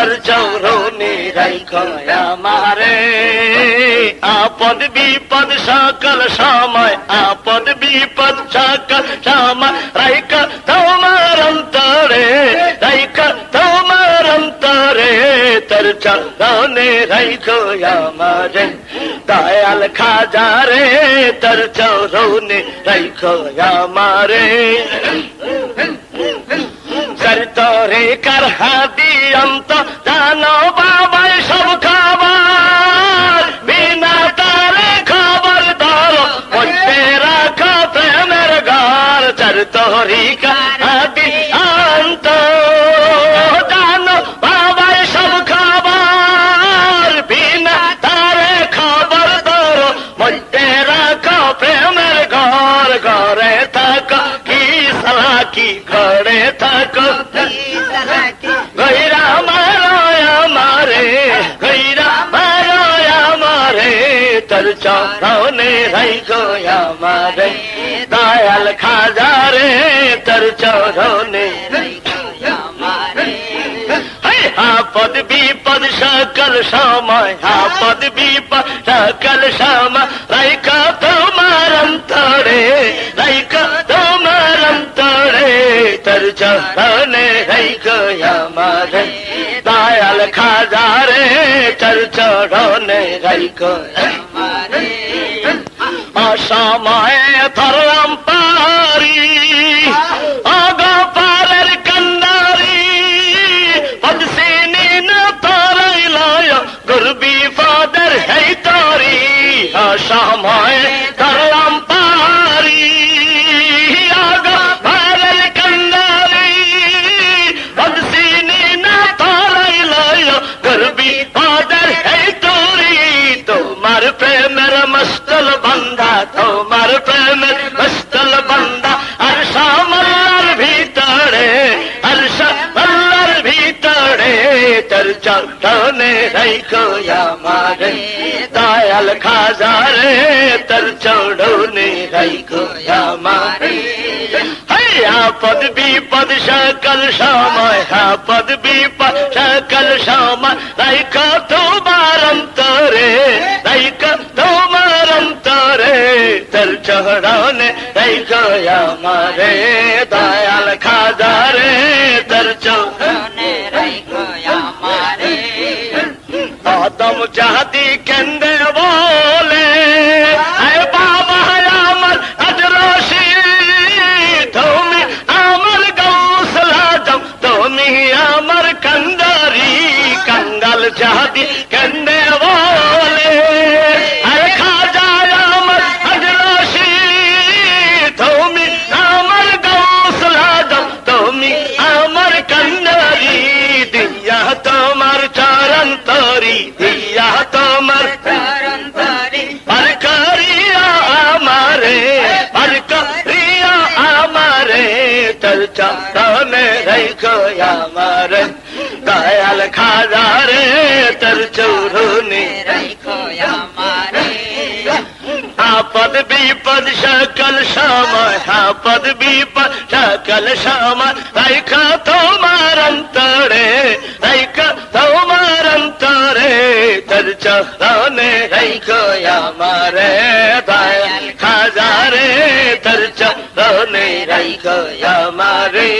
তোর চৌরনি আমারে আপদ বিপদ সকল সময় আপদ বিপদ সকল সময় রাইখ তোমার অন্তরে রাইখ তোমার অন্তরে। তোর চৌরনি রাইখো আমারে দয়াল খাজারে তোর চৌরনি রাইখো আমারে সরতরে কর হাদি অন্ত জানো বাবাই সব খাবার। বিনা তারে খবর ধরো। মধ্যে রাখো প্রেমের ঘর। তরি কর থাকো গৈরা মারয় আমারে গৈরা মারয় আমারে তোর চরণে রাই গো আমারে দয়াল খাজারে তোর চরণে হাই আপদ বিপদ সকল সময় আপদ বিপদ সকল সময় রাইকা তোমার অন্তরে রাইকা তোমার অন্তরে তোর চরণে রাইকা আমার। দয়াল খাজারে তোর চরণে রাইকা অসময়ে ধরলাম পারি অগপালের কন্দারি পদসিনি না তরাই লয় গুরবি ফাদার হেই তরি অসময়ে তোর চরণে রাইখো আমারে দয়াল খাজারে তোর চরণে রাইখো আমারে আপদ বিপদ সকল সময় আপদ বিপদ সকল সময়। রাইখো তোমার অন্তরে, রাইখো তোমার অন্তরে। তোর চরণে রাইখো আমারে দয়াল খাজারে তোর চরণে আদম চাহাদি কেন্দ্রে চরণে রাইখো আমারে। দয়াল খাজারে, তোর চৌরনে। আপদ বিপদ, সকল সময়, আপদ বিপদ, সকল সময়। রাইখা তোমার অন্তরে রাইখা তোমার অন্তরে। তোর চরণে রাইখো আমারে। দয়াল তোর চরণে রাইখো আমারে।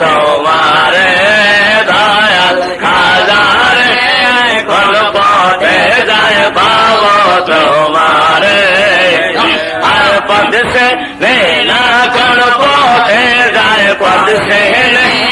তোমারে দয়াল হাজারে কোন পথে যায় পাব তোমারে। আর পদ সে না কোন পথে যায় পদ সে নেই।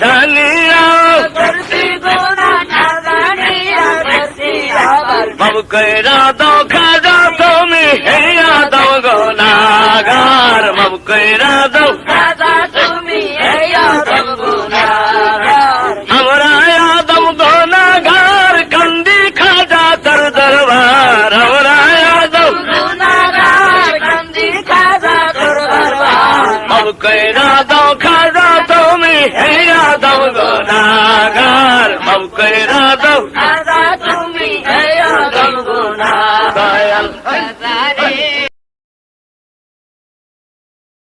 জানিয়া বাবু কইরা দাও খাজা তুমি হেয়া দাও গো নাগার। বাবু কইরা দাও খাজা